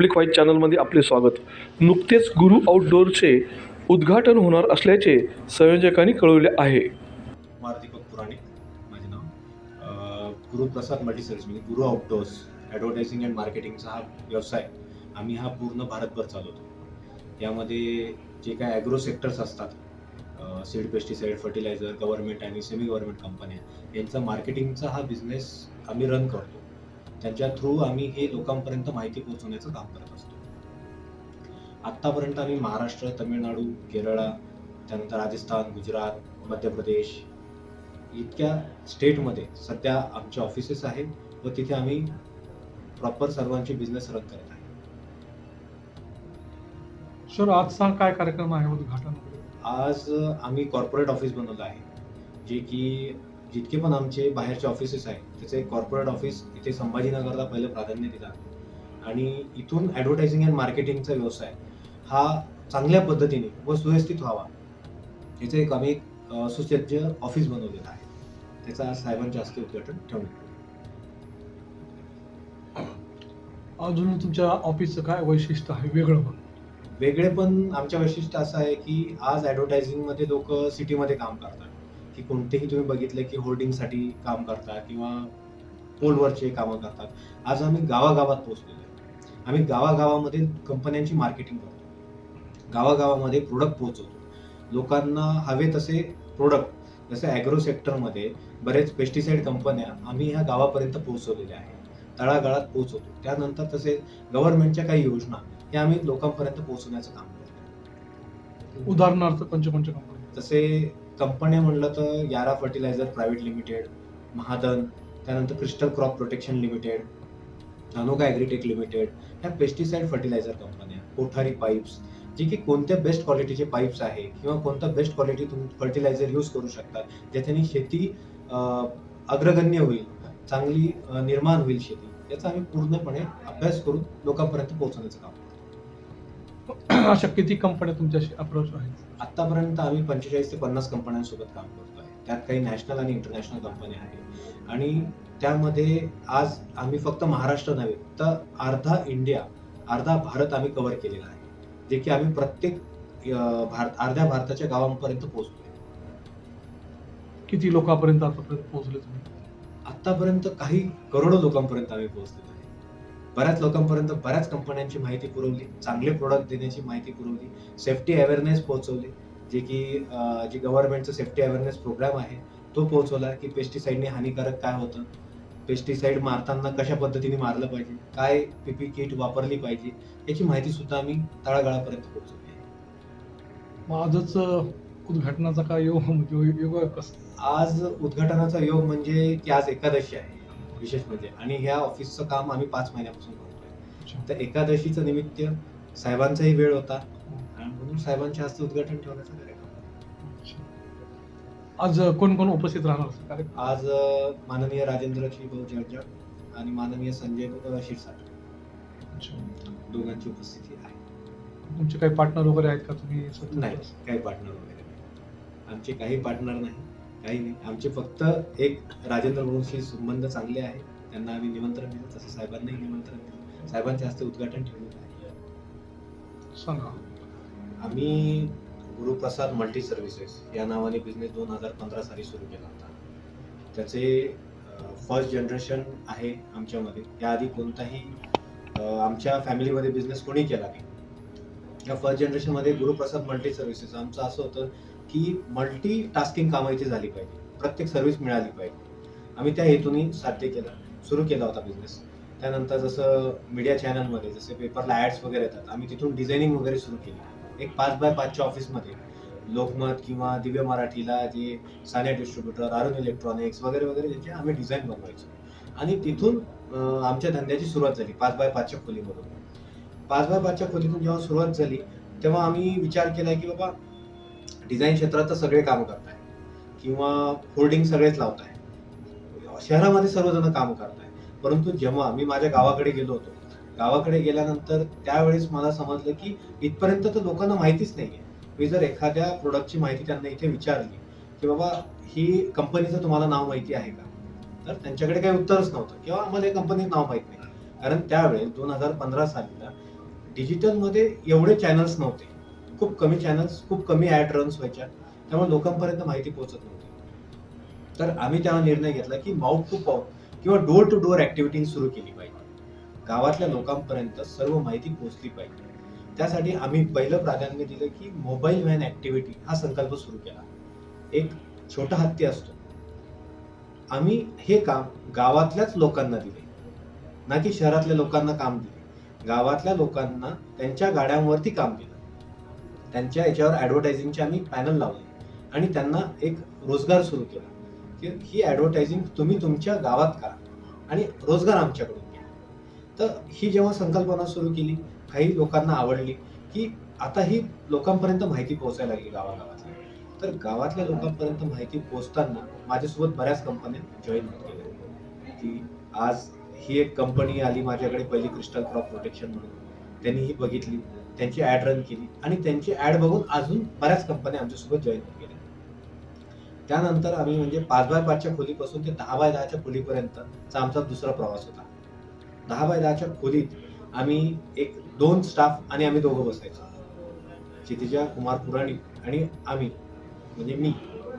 Public wise चॅनलमध्ये आपले स्वागत. नुकतेच गुरु आउटडोअरचे उद्घाटन होणार असल्याचे संयोजकांनी कळवले आहे. मारुती दीपक पुराणिक माझे नाव. गुरुप्रसाद मल्टी सर्व्हिस म्हणजे गुरु आउटडोअर्स ॲडव्हर्टायझिंग अँड मार्केटिंगचा हा व्यवसाय आम्ही हा पूर्ण भारतभर चालवतो. यामध्ये जे काय ॲग्रो सेक्टर्स असतात सीड पेस्टिसाईड फर्टिलायझर गव्हर्नमेंट आणि सेमी गव्हर्नमेंट कंपन्या यांचा मार्केटिंगचा हा बिझनेस आम्ही रन करतो. त्यांच्या थ्रू आम्ही हे लोकांपर्यंत माहिती पोहोचवण्याचं काम करत असतो. आत्तापर्यंत आम्ही महाराष्ट्र तमिळनाडू केरळा त्यानंतर राजस्थान गुजरात मध्य प्रदेश इतक्या स्टेटमध्ये सध्या आमचे ऑफिसेस आहेत व तिथे आम्ही प्रॉपर सर्वांचे बिझनेस रन करत आहे. सर आजचा काय कार्यक्रम आहे? उद्घाटन? आज आम्ही कॉर्पोरेट ऑफिस बनवलं आहे जे की जितके पण आमचे बाहेरचे ऑफिसेस आहेत त्याचे कॉर्पोरेट ऑफिस इथे संभाजीनगरला पहिलं प्राधान्य दिलं आहे. आणि इथून ॲडव्हर्टायझिंग अँड मार्केटिंगचा व्यवसाय हा चांगल्या पद्धतीने व सुव्यवस्थित व्हावा. याचं एक आम्ही सुसज्ज ऑफिस बनवलेलं आहे. त्याचं साहेबांच्या हस्ते उद्घाटन ठेवण्यात. अजून तुमच्या ऑफिसचं काय वैशिष्ट्य आहे? वेगळं पण. वेगळे पण आमच्या वैशिष्ट्य असं आहे की आज ॲडव्हर्टायझिंगमध्ये लोक सिटीमध्ये काम करतात. की कोणतेही तुम्ही बघितलं की होर्डिंगसाठी काम करतात किंवा पोलवरचे कामं करतात. आज आम्ही गावागावात पोहोचलेलो आहे. आम्ही गावागावामध्ये कंपन्यांची मार्केटिंग करतो. गावागावामध्ये प्रोडक्ट पोहोचवतो. लोकांना हवे तसे प्रोडक्ट जसे ॲग्रो सेक्टरमध्ये बरेच पेस्टिसाईड कंपन्या आम्ही ह्या गावापर्यंत पोहोचवलेल्या आहेत. तळागाळात पोहोचवतो. त्यानंतर तसे गव्हर्नमेंटच्या काही योजना हे आम्ही लोकांपर्यंत पोहोचवण्याचं काम करतो. उदाहरणार्थ कोणच्या कोणच्या कंपनी तसे कंपन्या म्हणलं तर यारा फर्टिलायझर प्रायव्हेट लिमिटेड महादन त्यानंतर क्रिस्टल क्रॉप प्रोटेक्शन लिमिटेड नानोका ॲग्रीटेक लिमिटेड ह्या पेस्टिसाईड फर्टिलायझर कंपन्या कोठारी पाईप्स जे की कोणत्या बेस्ट क्वालिटीचे पाईप्स आहे किंवा कोणता बेस्ट क्वालिटी तुम्ही फर्टिलायझर यूज करू शकता ज्याच्याने शेती अग्रगण्य होईल चांगली निर्माण होईल शेती याचा आम्ही पूर्णपणे अभ्यास करून लोकांपर्यंत पोहोचवण्याचं काम अशा किती कंपन्या तुमच्याशी अप्रोच आहेत? आतापर्यंत आम्ही पंचेचाळीस ते पन्नास कंपन्यांसोबत काम करतो आहे त्यात काही नॅशनल आणि इंटरनॅशनल कंपन्या आहेत. आणि त्यामध्ये आज आम्ही फक्त महाराष्ट्र नव्हे तर अर्धा इंडिया अर्धा भारत आम्ही कव्हर केलेला आहे. जे की आम्ही प्रत्येक भारत अर्ध्या भारताच्या गावांपर्यंत पोहोचतोय किती लोकांपर्यंत आतापर्यंत पोहोचले तुम्ही? आतापर्यंत काही करोडो लोकांपर्यंत आम्ही पोहोचलेलो आहे. बऱ्याच लोकांपर्यंत बऱ्याच कंपन्यांची माहिती पुरवली चांगले प्रोडक्ट देण्याची माहिती पुरवली सेफ्टी अवेअरनेस पोहोचवली जे की जे गव्हर्नमेंटचं सेफ्टी अवेअरनेस प्रोग्राम आहे तो पोहोचवला की पेस्टिसाईडने हानिकारक काय होतं? पेस्टिसाईड मारताना कशा पद्धतीने मारलं पाहिजे? काय पीपी किट वापरली पाहिजे? याची माहिती सुद्धा आम्ही तळागाळापर्यंत पोहोचवली आजच उद्घाटनाचा काय योग म्हणजे योग आज उद्घाटनाचा योग म्हणजे की आज एकादशी आहे. विशेष म्हणजे. आणि ह्या ऑफिसचं काम आम्ही पाच महिन्यापासून करतोय. तर एकादशीचं निमित्त साहेबांचाही वेळ होता. आणि म्हणून साहेबांच्या हस्ते उद्घाटन ठेवण्याचा कार्यक्रम. आज कोण कोण उपस्थित राहणार आज माननीय राजेंद्र भाऊ जर्जर आणि माननीय संजय शिरसाट. दोघांची उपस्थिती आहे. तुमचे काही पार्टनर वगैरे आहेत का तुम्ही? नाही काही पार्टनर वगैरे नाही. आमचे काही पार्टनर नाही. काही नाही. आमचे फक्त एक राजेंद्र भाऊंशी संबंध चांगले आहे त्यांना आम्ही निमंत्रण दिलं तसं साहेबांनाही निमंत्रण दिलं. साहेबांच्या हस्ते उद्घाटन ठेवलं आहे सांगा. आम्ही गुरुप्रसाद मल्टी सर्व्हिसेस या नावाने बिझनेस दोन हजार पंधरा साली सुरू केला होता. त्याचे फर्स्ट जनरेशन आहे आमच्यामध्ये. याआधी कोणताही आमच्या फॅमिलीमध्ये बिझनेस कोणी केला नाही. या फर्स्ट जनरेशनमध्ये गुरुप्रसाद मल्टी सर्व्हिसेस आमचं असं होतं की मल्टी टास्किंग कामाची झाली पाहिजे. प्रत्येक सर्व्हिस मिळाली पाहिजे. आम्ही त्या हेतूने साध्य केलं सुरू केला होता बिझनेस त्यानंतर जसं मीडिया चॅनलमध्ये जसे पेपरला ॲड्स वगैरे येतात आम्ही तिथून डिझायनिंग वगैरे सुरू केली. एक पाच बाय पाचच्या ऑफिसमध्ये लोकमत किंवा दिव्य मराठीला जे साने डिस्ट्रीब्युटर अरुण इलेक्ट्रॉनिक्स वगैरे वगैरे ज्याचे आम्ही डिझाईन बनवायचो. आणि तिथून आमच्या धंद्याची सुरुवात झाली पाच बाय पाचच्या खोलीमधून. पाच बाय पाचच्या खोलीतून जेव्हा सुरुवात झाली तेव्हा आम्ही विचार केला की बाबा डिझाईन क्षेत्रात तर सगळे काम करताय. किंवा होर्डिंग सगळेच लावताय. शहरामध्ये सर्वजण काम करताय. परंतु जेव्हा मी माझ्या गावाकडे गेलो होतो गावाकडे गेल्यानंतर त्यावेळेस मला समजलं की इथपर्यंत तर लोकांना माहितीच नाहीये. मी जर एखाद्या प्रोडक्टची माहिती त्यांना इथे विचारली की बाबा ही कंपनीचं तुम्हाला नाव माहिती आहे का? तर त्यांच्याकडे काही उत्तरच नव्हतं. किंवा आम्हाला या कंपनीचं नाव माहीत नाही. कारण त्यावेळेस दोन हजार पंधरा सालीला डिजिटलमध्ये एवढे चॅनल्स नव्हते. खूप कमी चॅनल्स खूप कमी ॲड रन्स व्हायच्या. त्यामुळे लोकांपर्यंत माहिती पोहोचत नव्हती. तर आम्ही त्यावर निर्णय घेतला की माउथ टू पाउथ किंवा डोअर टू डोअर ॲक्टिव्हिटी सुरू केली पाहिजे. गावातल्या लोकांपर्यंत सर्व माहिती पोहोचली पाहिजे. त्यासाठी आम्ही पहिलं प्राधान्य दिलं की मोबाईल व्हॅन ॲक्टिव्हिटी हा संकल्प सुरू केला. एक छोटा हत्ती असतो. आम्ही हे काम गावातल्याच लोकांना दिले. ना की शहरातल्या लोकांना काम दिले. गावातल्या लोकांना त्यांच्या गाड्यांवरती काम दिलं. त्यांच्या याच्यावर ॲडव्हर्टायझिंगचे आम्ही पॅनल लावले. आणि त्यांना एक रोजगार सुरू केला. की ही ॲडव्हर्टायझिंग तुम्ही तुमच्या गावात करा. आणि रोजगार आमच्याकडून घ्या. तर ही जेव्हा संकल्पना सुरू केली काही लोकांना आवडली की आता ही लोकांपर्यंत माहिती पोहोचायला लागली गावागावातल्या. तर गावातल्या लोकांपर्यंत माहिती पोहोचताना माझ्यासोबत बऱ्याच कंपन्या जॉईन होत गेल्या की आज ही एक कंपनी आली माझ्याकडे पहिली क्रिस्टल क्रॉप प्रोटेक्शन म्हणून. त्यांनी ही बघितली. त्यांची ॲड रन केली. आणि त्यांची ॲड बघून अजून बऱ्याच कंपन्या आमच्यासोबत जॉईन होऊन गेल्या त्यानंतर आम्ही म्हणजे पाच बाय पाचच्या खोलीपासून ते दहा बाय दहाच्या खोलीपर्यंतचा आमचा दुसरा प्रवास होता. दहा बाय दहाच्या खोलीत आम्ही एक दोन स्टाफ आणि आम्ही दोघं बसायचो. क्षितिजा कुमार पुराणी आणि आम्ही म्हणजे मी.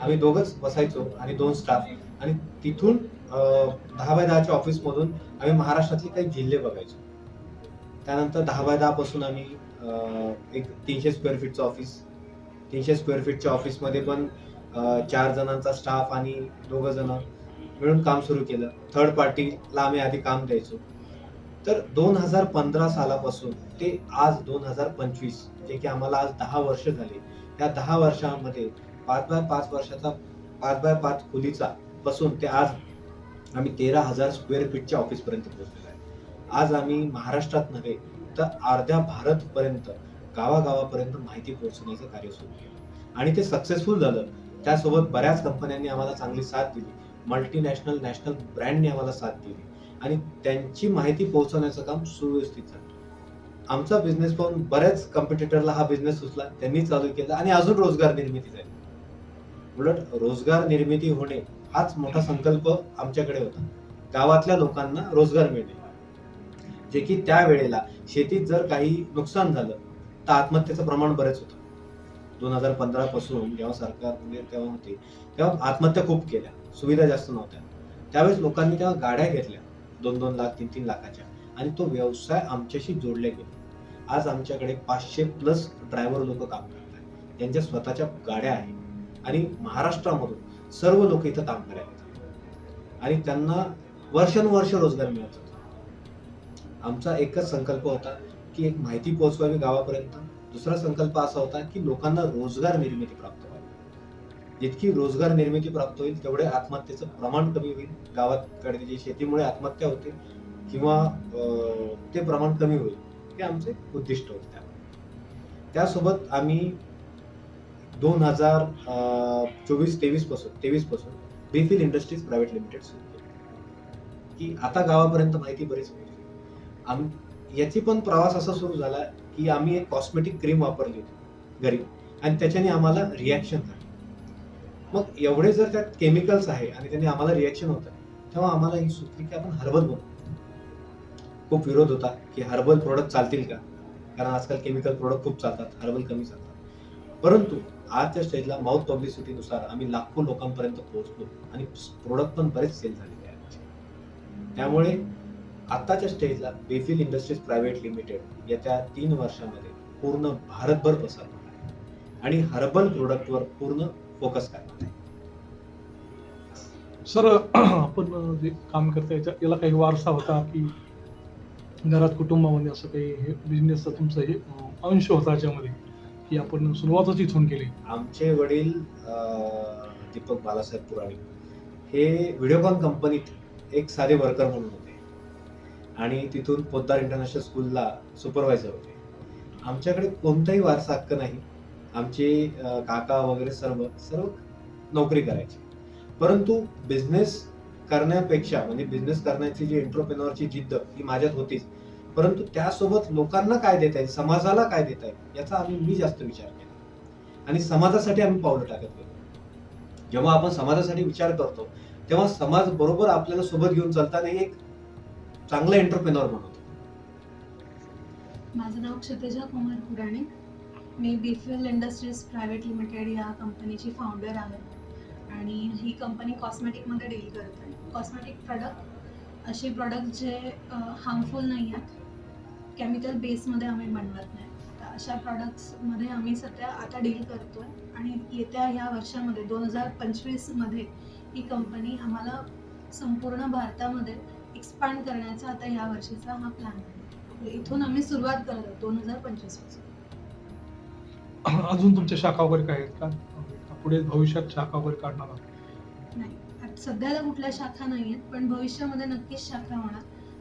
आम्ही दोघंच बसायचो आणि दोन स्टाफ आणि तिथून दहा बाय दहाच्या ऑफिसमधून आम्ही महाराष्ट्रातले काही जिल्हे बघायचो. त्यानंतर दहा बाय दहापासून आम्ही एक तीनशे स्क्वेअर फीटचं ऑफिस तीनशे स्क्वेअर फीटच्या ऑफिसमध्ये पण चार जणांचा स्टाफ आणि दोघं जण मिळून काम सुरू केलं. थर्ड पार्टीला आम्ही आधी काम द्यायचो. तर दोन हजार पंधरा सालापासून ते आज दोन हजार पंचवीस जे की आम्हाला आज दहा वर्ष झाले. या दहा वर्षामध्ये पाच बाय पाच वर्षाचा पाच बाय पाच खोलीचा पासून ते आज आम्ही तेरा हजार स्क्वेअर फीटच्या ऑफिसपर्यंत पोहोचलेलो आहे. आज आम्ही महाराष्ट्रात नव्हे तर अर्ध्या भारतपर्यंत गावागावापर्यंत माहिती पोहोचवण्याचं कार्य सुरू केलं. आणि ते सक्सेसफुल झालं. त्यासोबत बऱ्याच कंपन्यांनी आम्हाला चांगली साथ दिली. मल्टीनॅशनल नॅशनल ब्रँडने आम्हाला साथ दिली. आणि त्यांची माहिती पोहोचवण्याचं काम सुव्यवस्थित झालं. आमचा बिझनेस पाहून बऱ्याच कॉम्पिटिटरला हा बिझनेस सुचला. त्यांनी चालू केला आणि अजून रोजगार निर्मिती झाली. उलट रोजगार निर्मिती होणे हाच मोठा संकल्प आमच्याकडे होता. गावातल्या लोकांना रोजगार मिळणे. जे की त्या वेळेला शेतीत जर काही नुकसान झालं तर आत्महत्येचं प्रमाण बरेच होतं. दोन हजार पंधरा पासून जेव्हा सरकार तेव्हा होते तेव्हा आत्महत्या खूप केल्या. सुविधा जास्त नव्हत्या. त्यावेळेस लोकांनी तेव्हा गाड्या घेतल्या दोन दोन लाख तीन तीन लाखाच्या. आणि तो व्यवसाय आमच्याशी जोडले गेले. आज आमच्याकडे पाचशे प्लस ड्रायव्हर लोक काम करतात त्यांच्या स्वतःच्या गाड्या आहेत. आणि महाराष्ट्रामधून सर्व लोक इथं काम करायला आणि त्यांना वर्षानुवर्ष रोजगार मिळत होता. आमचा एकच संकल्प होता की एक माहिती पोहोचवावी गावापर्यंत. दुसरा संकल्प असा होता की लोकांना रोजगार निर्मिती प्राप्त व्हावी. जितकी रोजगार निर्मिती प्राप्त होईल तेवढे आत्महत्येचं प्रमाण कमी होईल. गावाकडे जे शेतीमुळे आत्महत्या होते किंवा ते प्रमाण कमी होईल हे आमचे उद्दिष्ट होते त्यासोबत आम्ही दोन हजार चोवीस तेवीसपासून तेवीसपासून बेफिल इंडस्ट्रीज प्रायव्हेट लिमिटेड सुरू केली. की आता गावापर्यंत माहिती बरीच मिळते. आम याची पण प्रवास असा सुरू झाला की आम्ही एक कॉस्मेटिक क्रीम वापरली होती घरी. आणि त्याच्याने आम्हाला रिॲक्शन झालं. मग एवढे जर त्यात केमिकल्स आहे आणि त्याने आम्हाला रिॲक्शन होतं तेव्हा आम्हाला ही सुचली की आपण हर्बल बनवू खूप विरोध होता की हर्बल प्रोडक्ट चालतील का? कारण आजकाल केमिकल प्रोडक्ट खूप चालतात हर्बल कमी चालतात. परंतु आजच्या स्टेजला माउथ पब्लिसिटीनुसार आम्ही लाखो लोकांपर्यंत पोहोचलो आणि प्रोडक्ट पण बरेच सेल झालेले आहेत. त्यामुळे आताच्या स्टेजला बेफिल इंडस्ट्रीज प्रायव्हेट लिमिटेड येत्या तीन वर्षामध्ये पूर्ण भारतभर पसरणार आहे. आणि हर्बल प्रोडक्टवर पूर्ण फोकस करणार आहे. सर आपण जे काम करता याच्या याला काही वारसा होता की घरात कुटुंबामध्ये असं काही हे बिझनेसचा तुमचं हे अंश होता याच्यामध्ये की आपण सुरुवातच इथून केली? आमचे वडील दीपक बालासाहेब पुराणिक हे व्हिडिओकॉन कंपनीत एक साधे वर्कर म्हणून होते. आणि तिथून पोद्दार इंटरनॅशनल स्कूलला सुपरवायझर होते. आमच्याकडे कोणताही वारसा हक्क नाही. आमचे काका वगैरे सर्व सर्व नोकरी करायचे. परंतु बिझनेस करण्यापेक्षा म्हणजे बिझनेस करण्याची जी एंटरप्रेनॉरची जिद्द ही माझ्यात होतीच. परंतु त्यासोबत लोकांना काय देता येईल समाजाला काय देता येईल याचा आम्ही मी जास्त विचार केला. आणि समाजासाठी आम्ही पावलं टाकत गेलो. जेव्हा आपण समाजासाठी विचार करतो तेव्हा समाज बरोबर आपल्याला सोबत घेऊन चालताना एक चांगलं एंटरप्रेनर बनवतो माझं नाव क्षितिजा कुमार पुराणे मी बीफिल इंडस्ट्रीज प्रायव्हेट लिमिटेड या कंपनीची फाउंडर आहे. आणि ही कंपनी कॉस्मेटिकमध्ये डील करते कॉस्मेटिक प्रॉडक्ट असे प्रॉडक्ट जे हार्मफुल नाही आहेत. केमिकल बेसमध्ये आम्ही बनवत नाही. तर अशा प्रॉडक्ट्समध्ये आम्ही सध्या आता डील करतो आहे आणि येत्या ह्या वर्षामध्ये दोन हजार पंचवीसमध्ये ही कंपनी आम्हाला संपूर्ण भारतामध्ये एक्सपांड करण्याचा आता या वर्षीचा हा प्लॅन आहे. इथून आम्ही सुरुवात करत आहोत दोन हजार पंचवीसपासून. अजून तुमच्या शाखा वगैरे काय आहेत का? पुढे भविष्यात शाखा वगैरे काढणार आहात? नाही सध्याला कुठल्या शाखा नाही आहेत पण भविष्यामध्ये नक्कीच शाखा होणार.